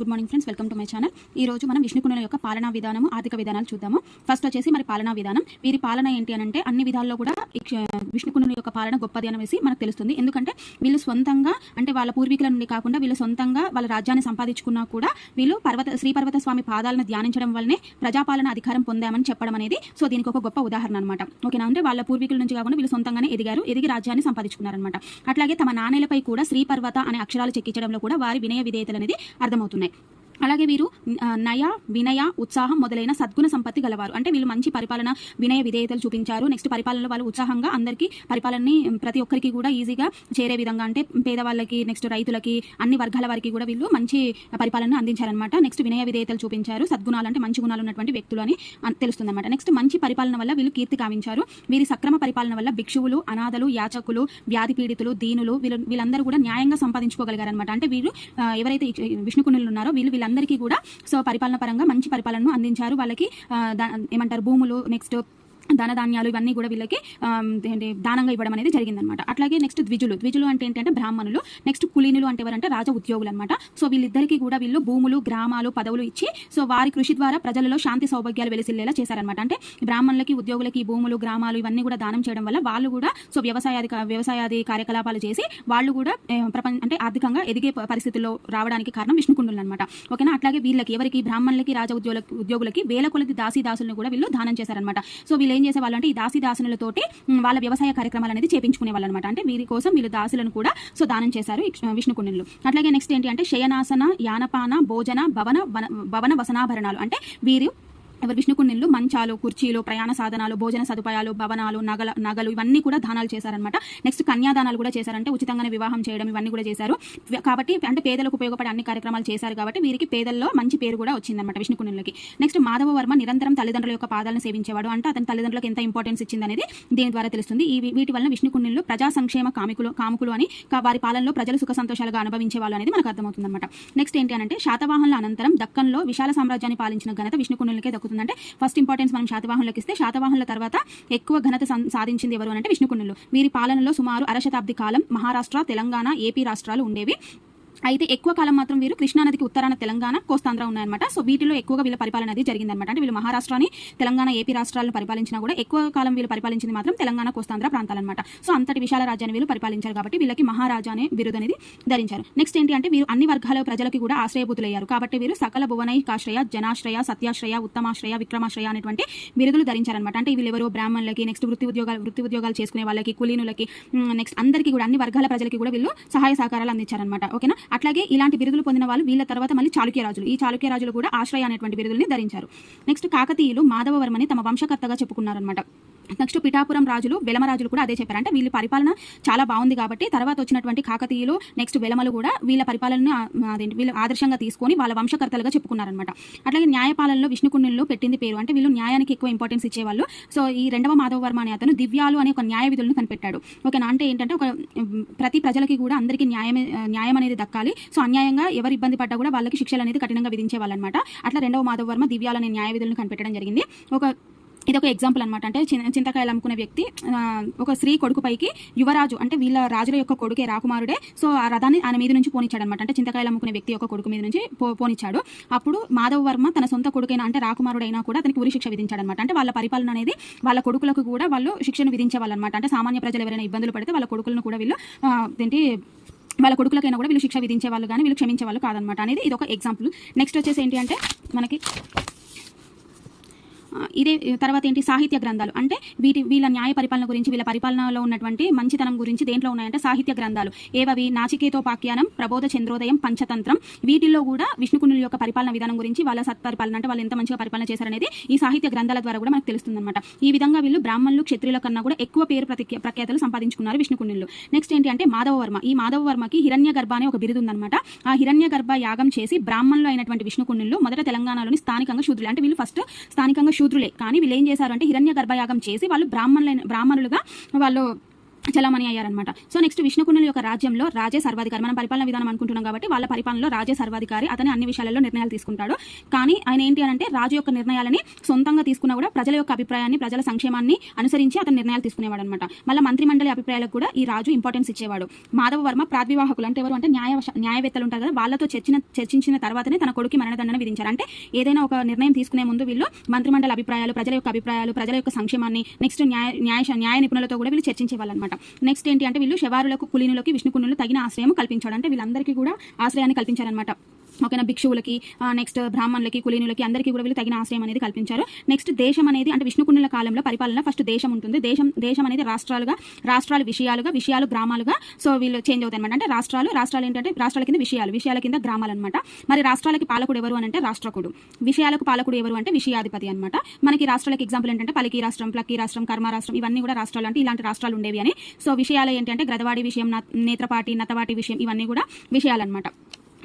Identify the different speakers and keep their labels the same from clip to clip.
Speaker 1: Good morning friends welcome to my channel ఈ రోజు మనం విష్ణుకుండుల యొక్క పాలనా విధానము ఆర్థిక విధానాలు చూద్దాము. ఫస్ట్ వచ్చేసి మరి పాలనా విధానం. వీరి పాలన ఏంటి అని అంటే అన్ని విధాల్లో కూడా ఈ యొక్క పాలన గొప్పది అనేసి మనకు తెలుస్తుంది. ఎందుకంటే వీళ్ళు సొంతంగా అంటే వాళ్ళ పూర్వీకుల నుండి కాకుండా వీళ్ళు సొంతంగా వాళ్ళ రాజ్యాన్ని సంపాదించుకున్నా కూడా వీళ్ళు పర్వత శ్రీ పర్వత స్వామి పాదాలను ధ్యానించడం వల్లనే ప్రజాపాలన అధికారం పొందామని చెప్పడం అనేది సో దీనికి ఒక గొప్ప ఉదాహరణ అనమాట ఓకేనా? అంటే వాళ్ళ పూర్వీకుల నుంచి కాకుండా వీళ్ళు సొంతంగానే ఎదిగారు ఎదిగి రాజ్యాన్ని సంపాదించుకున్నారనమాట అట్లాగే తమ నాణేలపై కూడా శ్రీ పర్వత అనే అక్షరాలు చెక్కించడంలో కూడా వారి వినయ విధేయతలు అనేది అర్థమవుతున్నాయి. തന്നെ అలాగే వీరు నయ వినయ ఉత్సాహం మొదలైన సద్గుణ సంపత్తి గలవారు. అంటే వీళ్ళు మంచి పరిపాలన వినయ విధేయతలు చూపించారు. నెక్స్ట్ పరిపాలనలో వాళ్ళు ఉత్సాహంగా అందరికీ పరిపాలనని ప్రతి ఒక్కరికి కూడా ఈజీగా చేరే విధంగా అంటే పేదవాళ్ళకి నెక్స్ట్ రైతులకి అన్ని వర్గాల వారికి కూడా వీళ్ళు మంచి పరిపాలన అందించారనమాట నెక్స్ట్ వినయ విధేయతలు చూపించారు. సద్గుణాలు అంటే మంచి గుణాలు ఉన్నటువంటి వ్యక్తులు అని తెలుస్తుంది అనమాట నెక్స్ట్ మంచి పరిపాలన వల్ల వీళ్ళు కీర్తి కావించారు. వీరి సక్రమ పరిపాలన వల్ల భిక్షువులు అనాథలు యాచకులు వ్యాధి పీడితులు దీనులు వీళ్ళు వీళ్ళందరూ కూడా న్యాయంగా సంపాదించుకోగలిగారనమాట అంటే వీరు ఎవరైతే విష్ణుకుణులు ఉన్నారో వీళ్ళు వీళ్ళందరికీ కూడా సో పరిపాలన పరంగా మంచి పరిపాలనను అందించారు. వాళ్ళకి ఏమంటారు భూములు నెక్స్ట్ ధనధాన్యాలు ఇవన్నీ కూడా వీళ్ళకి దానంగా ఇవ్వడం అనేది జరిగిందనమాట. అట్లాగే నెక్స్ట్ ద్విజులు. ద్విజులు అంటే ఏంటంటే బ్రాహ్మణులు. నెక్స్ట్ కులీనులు అంటే ఎవరంటే రాజ ఉద్యోగులు అనమాట సో వీళ్ళిద్దరికీ కూడా వీళ్ళు భూములు గ్రామాలు పదవులు ఇచ్చి సో వారి కృషి ద్వారా ప్రజలలో శాంతి సౌభాగ్యాలు వెలిసిల్లేలా చేశారనమాట. అంటే బ్రాహ్మణులకి ఉద్యోగులకి భూములు గ్రామాలు ఇవన్నీ కూడా దానం చేయడం వల్ల వాళ్ళు కూడా సో వ్యవసాయాది వ్యవసాయాది కార్యకలాపాలు చేసి వాళ్ళు కూడా ప్రపంచ అంటే ఆర్థికంగా ఎదిగే పరిస్థితుల్లో రావడానికి కారణం విష్ణుకుండులు అనమాట ఓకేనా? అట్లాగే వీళ్ళకి ఎవరికి బ్రాహ్మణులకి రాజ ఉద్యోగులకి ఉద్యోగులకి వేల కొలది దాసీ దాసులను కూడా వీళ్ళు దానం చేశారనమాట. సో వీళ్ళు ఏం చేసేవాళ్ళు అంటే ఈ దాసి దాసులతోటి వాళ్ళ వ్యవసాయ కార్యక్రమాలు అనేది చేపించుకునే వాళ్ళు అనమాట అంటే వీరి కోసం వీళ్ళు దాసులను కూడా సో దానం చేశారు విష్ణుకుండలు. అట్లాగే నెక్స్ట్ ఏంటి అంటే శయనాసన యానపాన భోజన భవన భవన వసనాభరణాలు. అంటే వీరు ఎవరు విష్ణుకుండిన్లు మంచాలు కుర్చీలు ప్రయాణ సాధనాలు భోజన సదుపాయాలు భవనాలు నగల నగలు ఇవన్నీ కూడా దానాలు చేశారనమాట నెక్స్ట్ కన్యాదానాలు కూడా చేశారంటే ఉచితంగానే వివాహం చేయడం ఇవన్నీ కూడా చేశారు. కాబట్టి అంటే పేదలకు ఉపయోగపడే అన్ని కార్యక్రమాలు చేశారు కాబట్టి వీరికి పేదల్లో మంచి పేరు కూడా వచ్చిందనమాట విష్ణుకుండిన్లకి. నెక్స్ట్ మాధవ వర్మ నిరంతరం తల్లిదండ్రుల యొక్క పాదాలను సేవించేవాడు అంటే అతని తల్లిదండ్రులకు ఎంత ఇంపార్టెన్స్ ఇచ్చింది అనేది దీని ద్వారా తెలుస్తుంది? ఈ వీటి వలన విష్ణుకుండిన్లు ప్రజా సంక్షేమ కామికులు కాముకులు అని వారి పాలనలో ప్రజలు సుఖ సంతోషాలుగా అనుభవించే వాళ్ళు అనేది మనకు అర్థమవుతుంది అనమాట నెక్స్ట్ ఏంటి అంటే శాతవాహనుల అనంతరం దక్కన్లో విశాల సామ్రాజ్యాన్ని పాలించిన ఘనత విష్ణుకుండులకే దక్కుతుందంటే ఫస్ట్ ఇంపార్టెన్స్ మనం శాతవాహనులకు ఇస్తే శాతవాహనుల తర్వాత ఎక్కువ ఘనత సాధించింది ఎవరు అంటే విష్ణుకుండలు. వీరి పాలనలో సుమారు అరశతాబ్ది కాలం మహారాష్ట్ర తెలంగాణ ఏపీ రాష్ట్రాలు ఉండేవి. అయితే ఎక్కువ కాలం మాత్రం వీరు కృష్ణానదికి ఉత్తరాన తెలంగాణ కోస్తాంధ్ర ఉన్నాయన్నమాట. సో వీటిలో ఎక్కువగా వీళ్ళ పరిపాలన అనేది జరిగిందనమాట అంటే వీళ్ళు మహారాష్ట్రని తెలంగాణ ఏపీ రాష్ట్రాలను పరిపాలించినా కూడా ఎక్కువ కాలం వీళ్ళు పరిపాలించింది మాత్రం తెలంగాణ కోస్తాంధ్ర ప్రాంతాలన్నమాట. సో అంతటి విశాల రాజ్యాన్ని వీళ్ళు పరిపాలించారు కాబట్టి వీళ్ళకి మహారాజా అనే బిరుదు అనేది ధరించారు. నెక్స్ట్ ఏంటి అంటే వీరు అన్ని వర్గాల ప్రజలకు కూడా ఆశ్రయభూతులయ్యారు. కాబట్టి వీరు సకల భువనైకాశ్రయ జనాశ్రయ సత్యాశ్రయ ఉత్తమాశ్రయ విక్రమాశ్రయ అనేటువంటి బిరుదులు ధరించారనమాట అంటే వీళ్ళు ఎవరు బ్రాహ్మణులకి నెక్స్ట్ వృత్తి ఉద్యోగాలు వృత్తి ఉద్యోగాలు చేసుకునే వాళ్ళకి కులీనులకి నెక్స్ట్ అందరికీ కూడా అన్ని వర్గాల ప్రజలకి కూడా వీళ్ళు సహాయ సహకారాలు అందించారనమాట ఓకేనా? అట్లాగే ఇలాంటి బిరుదులు పొందిన వాళ్ళు వీళ్ళ తర్వాత మళ్ళీ చాళుక్య రాజులు. ఈ చాళుక్య రాజులు కూడా ఆశ్రయ అనేటువంటి బిరుదుల్ని ధరించారు. నెక్స్ట్ కాకతీయులు మాధవవర్మని తమ వంశకర్తగా చెప్పుకున్నారనమాట నెక్స్ట్ పిఠాపురం రాజులు వెలమరాజులు కూడా అదే చెప్పారంటే వీళ్ళ పరిపాలన చాలా బాగుంది కాబట్టి తర్వాత వచ్చినటువంటి కాకతీయులు నెక్స్ట్ వెలమలు కూడా వీళ్ళ పరిపాలనను అదేంటి వీళ్ళు ఆదర్శంగా తీసుకొని వాళ్ళ వంశకర్తలుగా చెప్పుకున్నారనమాట అట్లాగే న్యాయపాలనలో విష్ణుకుండంలో పెట్టింది పేరు. అంటే వీళ్ళు న్యాయానికి ఎక్కువ ఇంపార్టెన్స్ ఇచ్చేవాళ్ళు. సో ఈ రెండవ మాధవ వర్మ అనే అతను దివ్యాలు అనే ఒక న్యాయ విధులను కనిపెట్టాడు. ఓకేనా? అంటే ఏంటంటే ఒక ప్రతి ప్రజలకి కూడా అందరికీ న్యాయమే న్యాయం అనేది దక్కాలి. సో అన్యాయంగా ఎవరు ఇబ్బంది పడ్డా కూడా వాళ్ళకి శిక్షలు అనేది కఠినంగా విధించే వాళ్ళనమాట అట్లా రెండవ మాధవ వర్మ దివ్యాలు అనే న్యాయ విధులను కనిపెట్టడం జరిగింది. ఒక ఇది ఒక ఎగ్జాంపుల్ అనమాట అంటే చింతకాయలు అమ్ముకునే వ్యక్తి ఒక స్త్రీ కొడుకు పైకి యువరాజు అంటే వీళ్ళ రాజుల యొక్క కొడుకే రాకుమారుడే. సో ఆ రథాన్ని ఆయన మీద నుంచి పోనిచ్చాడు అనమాట అంటే చింతకాయలు అమ్ముకునే వ్యక్తి యొక్క కొడుకు మీద నుంచి పో పోనిచ్చాడు. అప్పుడు మాధవ వర్మ తన సొంత కొడుకైనా అంటే రాకుమారుడైనా కూడా అతనికి ఉరి శిక్ష విధించాడు అనమాట అంటే వాళ్ళ పరిపాలన అనేది వాళ్ళ కొడుకులకు కూడా వాళ్ళు శిక్షను విధించే అనమాట అంటే సామాన్య ప్రజలు ఎవరైనా ఇబ్బందులు పడితే వాళ్ళ కొడుకులను కూడా వీళ్ళు ఏంటి వాళ్ళ కొడుకులకైనా కూడా వీళ్ళు శిక్ష విధించే వాళ్ళు కానీ వీళ్ళు క్షమించే వాళ్ళు కాదనమాట అనేది ఇది ఒక ఎగ్జాంపుల్ నెక్స్ట్ వచ్చేసి ఏంటి అంటే మనకి ఇదే తర్వాత ఏంటి? సాహిత్య గ్రంథాలు. అంటే వీటి వీళ్ళ న్యాయ పరిపాలన గురించి వీళ్ళ పరిపాలనలో ఉన్నటువంటి మంచితనం గురించి దేంట్లో ఉన్నాయంటే సాహిత్య గ్రంథాలు. ఏవవి? నాచికేతోపాఖ్యానం ప్రబోధ చంద్రోదయం పంచతంత్రం. వీటిల్లో కూడా విష్ణుకుండుల యొక్క పరిపాలన విధానం గురించి వాళ్ళ సత్పరిపాలన అంటే వాళ్ళు ఎంత మంచిగా పరిపాలన చేశారనేది ఈ సాహిత్య గ్రంథాల ద్వారా కూడా మనకు తెలుస్తుందన్నమాట. ఈ విధంగా వీళ్ళు బ్రాహ్మణులు క్షత్రియుల కన్నా కూడా ఎక్కువ పేరు ప్రఖ్యాతలు సంపాదించుకున్నారు విష్ణుకునులు నెక్స్ట్ ఏంటి అంటే మాధవవర్మ. ఈ మాధవవర్మకి హిరణ్య గర్భ అనే ఒక బిరుదు ఉందన్నమాట. ఆ హిరణ్య గర్భ యాగం చేసి బ్రాహ్మణులు అయినటువంటి విష్ణుకునులు మొదట తెలంగాణలోని స్థానికంగా శూద్రులు. అంటే వీళ్ళు ఫస్ట్ స్థానికంగా శూద్రులే. కానీ వీళ్ళు ఏం చేశారు అంటే హిరణ్య గర్భయాగం చేసి వాళ్ళు బ్రాహ్మణులైన బ్రాహ్మణులుగా వాళ్ళు చలామణి అయ్యారనమాట సో నెక్స్ట్ విష్ణుకుండల యొక్క రాజ్యంలో రాజే సర్వాధికారి. మనం పరిపాలన విధానం అనుకుంటున్నాం కాబట్టి వాళ్ళ పరిపాలనలో రాజే సర్వాధికారి. అతని అన్ని విషయాలలో నిర్ణయాలు తీసుకుంటాడు. కానీ ఆయన ఏంటి అని అంటే రాజు యొక్క నిర్ణయాలని సొంతంగా తీసుకున్నా కూడా ప్రజల యొక్క అభిప్రాయాన్ని ప్రజల సంక్షేమాన్ని అనుసరించి అతను నిర్ణయాలు తీసుకునేవాడు అనమాట మళ్ళీ మంత్రిమండలి అభిప్రాయాలకు కూడా ఈ రాజు ఇంపార్టెన్స్ ఇచ్చేవాడు. మాధవ వర్మ ప్రాద్వివాహకులు అంటే ఎవరు అంటే న్యాయ న్యాయవేత్తలు ఉంటారు కదా వాళ్ళతో చర్చిన చర్చించిన తర్వాతనే తన కొడుకు మరణదండన విధించారు. అంటే ఏదైనా ఒక నిర్ణయం తీసుకునే ముందు వీళ్ళు మంత్రిమండలి అభిప్రాయాలు ప్రజల యొక్క అభిప్రాయాలు ప్రజల యొక్క సంక్షేమాన్ని నెక్స్ట్ న్యాయ న్యాయ న్యాయ నిపుణులతో కూడా వీళ్ళు చర్చించేవాళ్ళు అనమాట నెక్స్ట్ ఏంటి అంటే వీళ్ళు శవారులకు కులీనులకి విష్ణుకునులు తగిన ఆశ్రయం కల్పించాడు అంటే వీళ్ళందరికీ కూడా ఆశ్రయాన్ని కల్పించారనమాట ఓకేనా? భిక్షువులకి నెక్స్ట్ బ్రాహ్మణులకి కులీనులకి అందరికీ కూడా వీళ్ళు తగిన ఆశ్రయం అనేది కల్పించారు. నెక్స్ట్ దేశం అనేది అంటే విష్ణుకుండుల కాలంలో పరిపాలన ఫస్ట్ దేశం ఉంటుంది. దేశం దేశం అనేది రాష్ట్రాలుగా రాష్ట్రాలు విషయాలుగా విషయాలు గ్రామాలుగా సో వీళ్ళు చేంజ్ అవుతాయి అనమాట అంటే రాష్ట్రాలు రాష్ట్రాలు ఏంటంటే రాష్ట్రాల కింద విషయాలు విషయాల కింద గ్రామాలు అనమాట మరి రాష్ట్రాలకి పాలకుడు ఎవరు అంటే రాష్ట్రకుడు. విషయాలకు పాలకుడు ఎవరు అంటే విషయాధిపతి అనమాట మనకి రాష్ట్రాలకు ఎగ్జాంపుల్ ఏంటంటే పలికి రాష్ట్రం ప్లక్కి రాష్ట్రం కర్మ రాష్ట్రం ఇవన్నీ కూడా రాష్ట్రాలు అంటే ఇలాంటి రాష్ట్రాలు ఉండేవి అని. సో విషయాలు ఏంటంటే గ్రదవాడి విషయం నేత్రపాటి నతవాటి విషయం ఇవన్నీ కూడా విషయాలన్నమాట.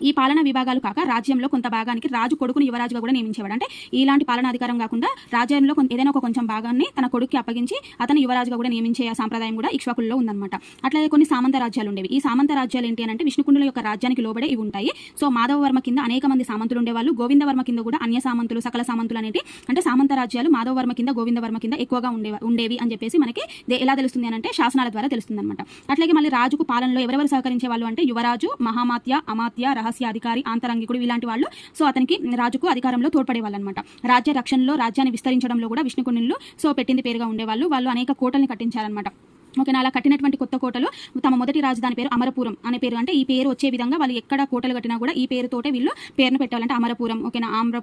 Speaker 1: ఈ పాలనా విభాగాలు కాక రాజ్యంలో కొంత భాగానికి రాజు కొడుకుని యువరాజుగా కూడా నియమించేవాడు. అంటే ఇలాంటి పాలనాధికారం కాకుండా రాజ్యంలో ఏదైనా ఒక కొంచెం భాగాన్ని తన కొడుక్కి అప్పగించి అతను యువరాజుగా కూడా నియమించే సాంప్రదాయం కూడా ఇక్ష్వాకుల్లో ఉందన్నమాట. అట్లాగే కొన్ని సామంత రాజ్యాలు ఉండేవి. ఈ సామంత రాజ్యాలు ఏంటి అంటే విష్ణుకుండుల యొక్క రాజ్యానికి లోబడే ఇవి ఉంటాయి. సో మాధవవర్మ కింద అనేక మంది సామంతులు ఉండేవాళ్ళు. గోవిందవర్మ కింద కూడా అన్య సామంతులు సకల సామంతులు అనేటి అంటే సామంత రాజ్యాలు మాధవవర్మ కింద గోవిందవర్మ కింద ఎక్కువగా ఉండే ఉండేవి అని చెప్పేసి మనకి ఎలా తెలుస్తుంది అంటే శాసనాల ద్వారా తెలుస్తుంది అనమాట అట్లాగే మళ్ళీ రాజుకు పాలనలో ఎవరెవరు సహకరించే వాళ్ళు అంటే యువరాజు మహామాత్య అమాత్య రహస్య అధికారి ఆంతరంగికుడు ఇలాంటి వాళ్ళు. సో అతనికి రాజుకు అధికారంలో తోడ్పడే అనమాట రాజ్య రక్షణలో రాజ్యాన్ని విస్తరించడంలో కూడా విష్ణుకుణులు సో పెట్టింది పేరుగా ఉండేవాళ్ళు. వాళ్ళు అనేక కోటల్ని కట్టించారనమాట. ఓకేనా అలా కట్టినటువంటి కొత్త కోటలు తమ మొదటి రాజధాని పేరు అమరపురం అనే పేరు. అంటే ఈ పేరు వచ్చే విధంగా వాళ్ళు ఎక్కడ కోటలు కట్టినా కూడా ఈ పేరుతోటే వీళ్ళు పేరును పెట్టాలంటే అమరపురం ఓకేనా? ఆమ్ర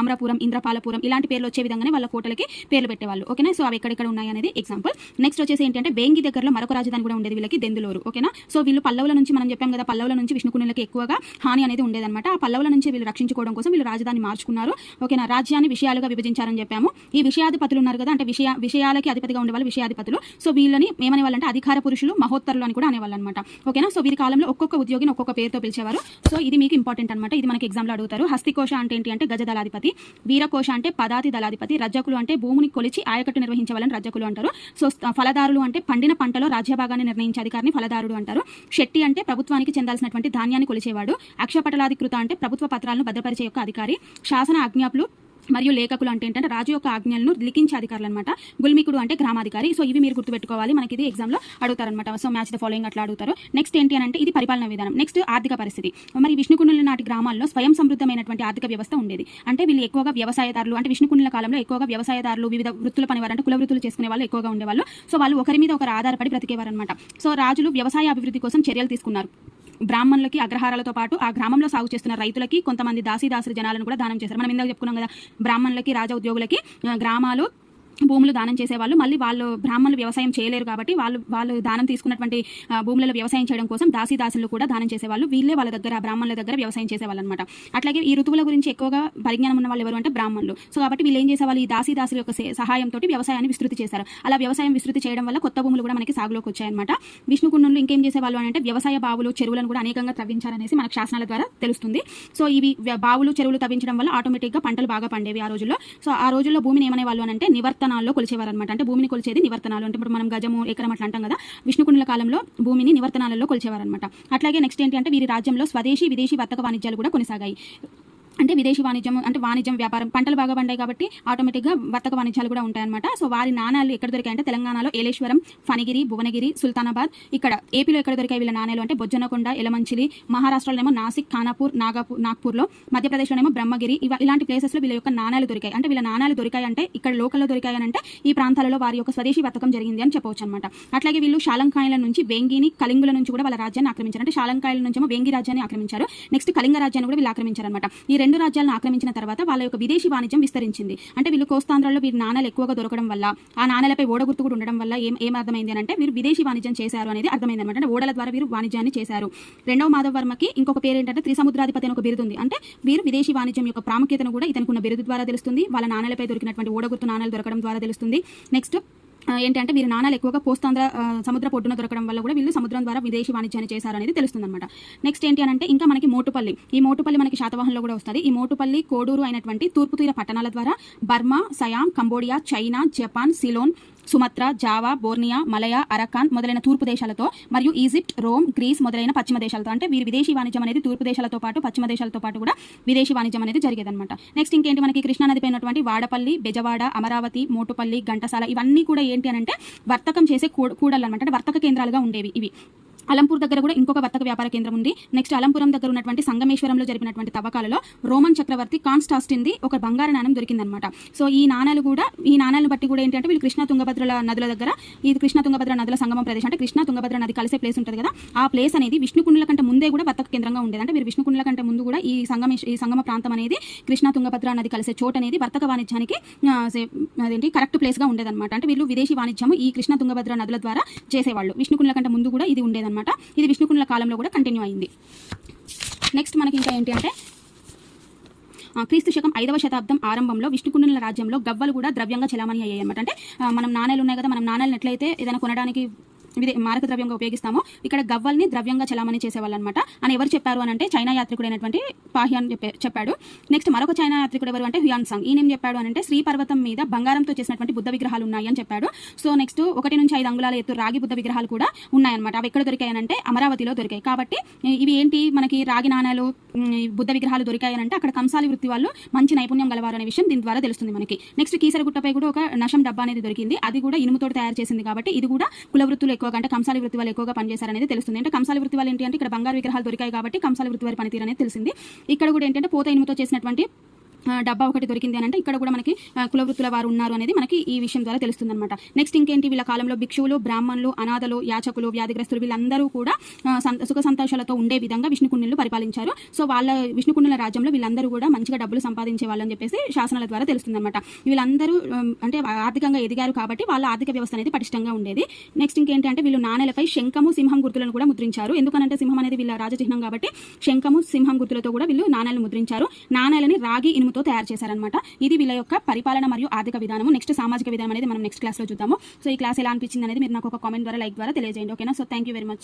Speaker 1: ఆమ్రపురం ఇంద్రపాలపురం ఇలాంటి పేర్లు వచ్చే విధంగానే వాళ్ళ కోటలకి పేర్లు పెట్టేవాళ్ళు. ఓకేనా? సో అవి ఎక్కడెక్కడ ఉన్నాయి అనేది ఎగ్జాంపుల్ నెక్స్ట్ వచ్చేసి ఏంటంటే వేంగి దగ్గరలో మరొక రాజధాని కూడా ఉండేది వీళ్ళకి దెందులూరు. ఓకేనా? సో వీళ్ళు పల్లవుల నుంచి మనం చెప్పాం కదా పల్లవుల నుంచి విష్ణుకునులకి ఎక్కువగా హాని అనేది ఉండేదన్నమాట. ఆ పల్లవుల నుంచి వీళ్ళు రక్షించుకోవడం కోసం వీళ్ళు రాజధాని మార్చుకున్నారు. ఓకేనా? రాజ్యాన్ని విషయాలుగా విభజించారని చెప్పాము. ఈ విషయాధిపతులు ఉన్నారు కదా అంటే విషయ విషయాలకి అధిపతిగా ఉండేవాళ్ళు విషయాధిపతులు. సో వీళ్ళని ఏమనేవాళ్ళంటే అధికార పురుషులు మహోత్తరులు అని కూడా అనేవాళ్ళు అనమాట ఓకేనా? సో వీరి కాలంలో ఒక్కొక్క ఉద్యోగిని ఒక్కొక్క పేరుతో పిలిచేవారు. సో ఇది మీకు ఇంపార్టెంట్ అనమాట ఇది మనకి ఎగ్జామ్లో అడుగుతారు. హస్తికోశ అంటే ఏంటి అంటే గజ దళాధిపతి వీరకోశ అంటే పదాతి దళాధిపతి రజ్జకులు అంటే భూమిని కొలిచి ఆయకట్టు నిర్వహించే వాళ్ళని రజ్జకులు అంటారు సో ఫలదారులు అంటే పండిన పంటలో రాజ్యభాగాన్ని నిర్ణయించే అధికారిని ఫలదారుడు అంటారు. శెట్టి అంటే ప్రభుత్వానికి చెందాల్సినటువంటి ధాన్యాన్ని కొలిచేవాడు. అక్షపటలాధికృత అంటే ప్రభుత్వ పత్రాలను భద్రపరిచే యొక్క అధికారి. శాసన ఆజ్ఞాపులు మరియు లేఖకులు అంటే ఏంటంటే రాజు యొక్క ఆజ్ఞలను లిఖించే అధికారులు అనమాట గుల్మికుడు అంటే గ్రామాధికారి. సో ఇవి మీరు గుర్తుపెట్టుకోవాలి. మనకి ఇది ఎగ్జామ్లో అడుగుతారనమాట సో మ్యాచ్ ద ఫాలోయింగ్ అట్లా అడుగుతారు. నెక్స్ట్ ఏంటి అని అంటే ఇది పరిపాలన విధానం. నెక్స్ట్ ఆర్థిక పరిస్థితి. మరి విష్ణుకుండుల నాటి గ్రామాల్లో స్వయం సమృద్ధమైనటువంటి ఆర్థిక వ్యవస్థ ఉండేది. అంటే వీళ్ళు ఎక్కువగా వ్యవసాయదారులు అంటే విష్ణుకుండుల కాలంలో ఎక్కువగా వ్యవసాయదారులు వివిధ వృత్తుల పనివారు అంటే కుల వృత్తులు చేసుకునే వాళ్ళు ఎక్కువగా ఉండేవాళ్ళు. సో వాళ్ళు ఒకరి మీద ఒకరు ఆధారపడి బ్రతికేవారు అనమాట సో రాజులు వ్యవసాయ అభివృద్ధి కోసం చర్యలు తీసుకున్నారు. బ్రాహ్మణులకి అగ్రహారాలతో పాటు ఆ గ్రామంలో సాగు చేస్తున్న రైతులకి కొంతమంది దాసీదాసుల జనాలను కూడా దానం చేశారు. మనం ఇందాక చెప్పుకున్నాం కదా బ్రాహ్మణులకి రాజ ఉద్యోగులకి గ్రామాలు భూములు దానం చేసేవాళ్ళు. మళ్ళీ వాళ్ళు బ్రాహ్మణులు వ్యవసాయం చేయలేరు కాబట్టి వాళ్ళు వాళ్ళు దానం తీసుకున్నటువంటి భూములలో వ్యవసాయం చేయడం కోసం దాసీ దాసులు కూడా దానం చేసేవాళ్ళు. వీళ్ళే వాళ్ళ దగ్గర బ్రాహ్మణుల దగ్గర వ్యవసాయం చేసేవాళ్ళు అనమాట అట్లాగే ఈ ఋతువుల గురించి ఎక్కువగా పరిజ్ఞానం ఉన్న వాళ్ళు ఎవరు అంటే బ్రాహ్మణులు. సో కాబట్టి వీళ్ళు ఏం చేసేవాళ్ళు? ఈ దాసీ దాసుల యొక్క సహాయంతో వ్యవసాయాన్ని విస్తృతి చేశారు. అలా వ్యవసాయం విస్తృతి చేయడం వల్ల కొత్త భూములు కూడా మనకి సాగులోకి వచ్చాయన్నమాట. విష్ణుకుండంలో ఇంకేం చేసేవాళ్ళు అంటే వ్యవసాయ బావులు చెరువులను కూడా అనేకంగా తవ్వించారనేసి మనకు శాసనాల ద్వారా తెలుస్తుంది. సో ఇవి బావులు చెరువులు తవ్వించడం వల్ల ఆటోమేటిక్గా పంటలు బాగా పండేవి ఆ రోజుల్లో. సో ఆ రోజుల్లో భూమిని ఏమనేవాళ్ళు వాళ్ళు అంటే నివర్తనాల్లో కొలిచేవారు అనమాట అంటే భూమిని కొలిచేది నివర్తనాలు. అంటే ఇప్పుడు మనం గజము ఎకరం అట్లా అంటాం కదా విష్ణుకుండల కాలంలో భూమిని నివర్తనాలలో కొలిచేవారనమాట అట్లాగే నెక్స్ట్ ఏంటి అంటే వీరి రాజ్యంలో స్వదేశీ విదేశీ వర్తక వాణిజ్యాలు కూడా కొనసాగాయి. అంటే విదేశీ వాణిజ్యం అంటే వాణిజ్యం వ్యాపారం పంటలు బాగా పండాయి కాబట్టి ఆటోమేటిక్గా వర్తక వాణిజ్యాలు కూడా ఉంటాయన్నమాట. సో వారి నాణాలు ఎక్కడ దొరికాయంటే తెలంగాణలో ఏలేశ్వరం ఫణిగిరి భువనగిరి సుల్తానాబాద్ ఇక్కడ ఏపీలో ఎక్కడ దొరికాయి వీళ్ళ నాణాలు అంటే బొజ్జనకొండ ఎలమంచిలి మహారాష్ట్రలోనేమో నాసిక్ ఖానాపూర్ నాగపూర్ నాగ్పూర్లో మధ్యప్రదేశ్లోనేమో బ్రహ్మగిరి ఇలాంటి ప్లేసెస్లో వీళ్ళ యొక్క నాణాలు దొరికాయి. అంటే వీళ్ళ నాణాలు దొరికాయి అంటే ఇక్కడ లోకల్లో దొరికాయి అంటే ఈ ప్రాంతాలలో వారి యొక్క స్వదేశీ వర్తకం జరిగింది అని చెప్పవచ్చు అనమాట అట్లాగే వీళ్ళు శాలంకాయల నుంచి వేంగిని కళింగుల నుంచి కూడా వాళ్ళ రాజ్యాన్ని ఆక్రమించారు. అంటే శాలంకాయల నుంచేమో వేంగి రాజ్యాన్ని ఆక్రమించారు. నెక్స్ట్ కళింగ రాజ్యాన్ని కూడా వీళ్ళు ఆక్రమించారు అనమాట ఈ రెండు రాజ్యాలను ఆక్రమించిన తర్వాత వాళ్ళ యొక్క విదేశీ వాణిజ్యం విస్తరించింది. అంటే వీళ్ళు కోస్తాంధ్రలో వీరి నాణాలు ఎక్కువగా దొరకడం వల్ల ఆ నాణాలపై ఓడ గుర్తు కూడా ఉండడం వల్ల ఏం ఏం అర్థమైంది అంటే వీరు విదేశీ వాణిజ్యం చేశారు అనేది అర్థమైంది అనమాట అంటే ఓడల ద్వారా వీరు వాణిజ్యాన్ని చేశారు. రెండవ మాధవ వర్మకి ఇంకొక పేరు ఏంటంటే త్రిసముద్రాధిపతి అని ఒక బిరుదు ఉంది. అంటే వీరు విదేశీ వాణిజ్యం యొక్క ప్రాముఖ్యతను కూడా ఇతనికి ఉన్న బిరుదు ద్వారా తెలుస్తుంది. వాళ్ళ నాణాలపై దొరికినటువంటి ఓడగుర్తు నాణాలు దొరకడం ద్వారా తెలుస్తుంది. నెక్స్ట్ ఏంటంటే వీరి నాణాలు ఎక్కువగా కోస్తాంధ్ర సముద్ర పొడ్డున దొరకడం వల్ల కూడా వీళ్ళు సముద్రం ద్వారా విదేశీ వాణిజ్యాన్ని చేశారనేది తెలుస్తుంది అనమాట నెక్స్ట్ ఏంటి అని అంటే ఇంకా మనకి మోటుపల్లి. ఈ మోటుపల్లి మనకి శాతవాహనంలో కూడా వస్తుంది. ఈ మోటుపల్లి కోడూరు అయినటువంటి తూర్పు తీర పట్టణాల ద్వారా Burma Siam Cambodia China Japan Ceylon Sumatra Java Borneo Malaya Arakan మొదలైన తూర్పు దేశాలతో మరియు ఈజిప్ట్ రోమ్ గ్రీస్ మొదలైన పశ్చిమ దేశాలతో అంటే వీరి విదేశీ వాణిజ్యం అనేది తూర్పు దేశాలతో పాటు పశ్చిమ దేశాలతో పాటు కూడా విదేశీ వాణిజ్యం అనేది జరిగేదన్నమాట. నెక్స్ట్ ఇంకేంటి మనకి కృష్ణా నదిపై ఉన్నటువంటి వాడపల్లి బెజవాడ అమరావతి మోటుపల్లి ఘంటసాల ఇవన్నీ కూడా ఏంటి అని అంటే వర్తకం చేసే కూ- కూడళ్ళు అనమాట అంటే వర్తక కేంద్రాలుగా ఉండేవి ఇవి. అలంపూర్ దగ్గర కూడా ఇంకొక వర్తక వ్యాపార కేంద్రం ఉంది. నెక్స్ట్ అలంపురం దగ్గర ఉన్నటువంటి సంగమేశ్వరంలో జరిపినటువంటి తవ్వకాలలో రోమన్ చక్రవర్తి కాన్స్టాస్టిన్ది ఒక బంగారు నాణం దొరికిందనమాట సో ఈ నాణాలు కూడా ఈ నాణాలను బట్టి కూడా ఏంటంటే వీళ్ళు కృష్ణా తుంగభద్రల నదుల దగ్గర ఇది కృష్ణా తుంగభద్ర నదుల సంగమం ప్రదేశం అంటే కృష్ణా తుంగభద్ర నది కలిసే ప్లేస్ ఉంటుంది కదా. ఆ ప్లేస్ అనేది విష్ణుకుండల కంటే ముందే కూడా వర్తక కేంద్రంగా ఉండేది అంటే వీరు విష్ణుకుండల కంటే ముందు కూడా ఈ సంగమేశ్వ ఈ సంగమ ప్రాంతం అనేది కృష్ణా తుంగభద్ర నది కలిసే చోటు అనేది వర్తక వాణిజ్యానికి అదేంటి కరెక్ట్ ప్లేస్గా ఉండేదన్నమాట. అంటే వీళ్ళు విదేశీ వాణిజ్యం ఈ కృష్ణా తుంగభద్ర నదుల ద్వారా చేసేవాళ్ళు. విష్ణుకుండల కంటే ముందు కూడా ఇది అనమాట ఇది విష్ణుకుండుల కాలంలో కూడా కంటిన్యూ అయింది. నెక్స్ట్ మనకి ఇంకా ఏంటి అంటే ఆ, క్రీస్తు శకం ఐదవ శతాబ్దం ఆరంభంలో విష్ణుకుండల రాజ్యంలో గవ్వలు కూడా ద్రవ్యంగా చలామణి అయ్యాయి అనమాట అంటే మనం నాణేలు ఉన్నాయి కదా మనం నాణేలు ఎట్లయితే ఏదైనా కొనడానికి ఇదే మారక ద్రవ్యంగా ఉపయోగిస్తామో ఇక్కడ గవ్వల్ని ద్రవ్యంగా చలామణి చేసేవాళ్ళు అనమాట అని ఎవరు చెప్పారు అని అంటే చైనా యాత్రికుడైనటువంటి పాహ్యాన్ చెప్పాడు. నెక్స్ట్ మరొక చైనా యాత్రికుడు ఎవరు అంటే హ్యాన్ సంగ్ ఈయన ఏం చెప్పాడు అని అంటే శ్రీ పర్వతం మీద బంగారంతో చేసినటువంటి బుద్ధ విగ్రహాలు ఉన్నాయి అని చెప్పాడు. సో నెక్స్ట్ ఒకటి నుంచి ఐదు అంగుళాల ఎత్తు రాగి బుద్ధ విగ్రహాలు కూడా ఉన్నాయన్నమాట. అవి ఎక్కడ దొరికాయనంటే అమరావతిలో దొరికాయి. కాబట్టి ఇవి ఏంటి? మనకి రాగి నాణాలు బుద్ధ విగ్రహాలు దొరికాయనంటే అక్కడ కంసాలి వృత్తి వాళ్ళు మంచి నైపుణ్యం గలవారు అనే విషయం దీని ద్వారా తెలుస్తుంది మనకి. నెక్స్ట్ కీసరగుట్టపై కూడా ఒక నషం డబ్బా అనేది దొరికింది. అది కూడా ఇనుముతో తయారు చేసింది కాబట్టి ఇది కూడా కుల వృత్తులు ఎక్కువగా అంటే కంసాలి వృత్తి వాళ్ళు ఎక్కువగా పనిచేశారనేది తెలుస్తుంది. అంటే కంసాలి వృత్తి వాళ్ళు ఏంటి అంటే ఇక్కడ బంగారు విగ్రహాలు దొరికాయి కాబట్టి కంసాలి వృత్తి వారి పనితీరు అనేది తెలిసింది. ఇక్కడ కూడా ఏంటంటే పోత ఇనుముతో చేసినటువంటి డబ్బా ఒకటి దొరికింది అని అంటే ఇక్కడ కూడా మనకి కులవృత్తుల వారు ఉన్నారు అనేది మనకి ఈ విషయం ద్వారా తెలుస్తుంది అనమాట నెక్స్ట్ ఇంకేంటి? వీళ్ళ కాలంలో భిక్షువులు బ్రాహ్మణులు అనాథలు యాచకులు వ్యాధిగ్రస్తులు వీళ్ళందరూ కూడా సంత- సుఖ సంతోషాలతో ఉండే విధంగా విష్ణుకుండిని పరిపాలించారు. సో వాళ్ళ విష్ణుకుండుల రాజ్యంలో వీళ్ళందరూ కూడా మంచిగా డబ్బులు సంపాదించే వాళ్ళని చెప్పేసి శాసనాల ద్వారా తెలుస్తుంది అనమాట వీళ్ళందరూ అంటే ఆర్థికంగా ఎదిగారు కాబట్టి వాళ్ళ ఆర్థిక వ్యవస్థ అనేది పటిష్టంగా ఉండేది. నెక్స్ట్ ఇంకేంటి అంటే వీళ్ళు నాణేలపై శంఖము సింహం గుర్తులను కూడా ముద్రించారు. ఎందుకనంటే సింహం అనేది వీళ్ళ రాజచిహ్నం కాబట్టి శంఖము సింహం గుర్తులతో కూడా వీళ్ళు నాణేలు ముద్రించారు. నాణేలని రాగి తో తయారు చేశారనమాట ఇది వీళ్ళ యొక్క పరిపాలన మరియు ఆర్థిక విధానము. నెక్స్ట్ సామాజిక విధానం అనేది మనం నెక్స్ట్ క్లాస్లో చూద్దాము. సో ఈ క్లాస్ ఎలా అనిపించింది అనేది మీరు నాకు ఒక కామెంట్ ద్వారా లైక్ ద్వారా తెలియజేయండి. ఓకేనా so thank you very much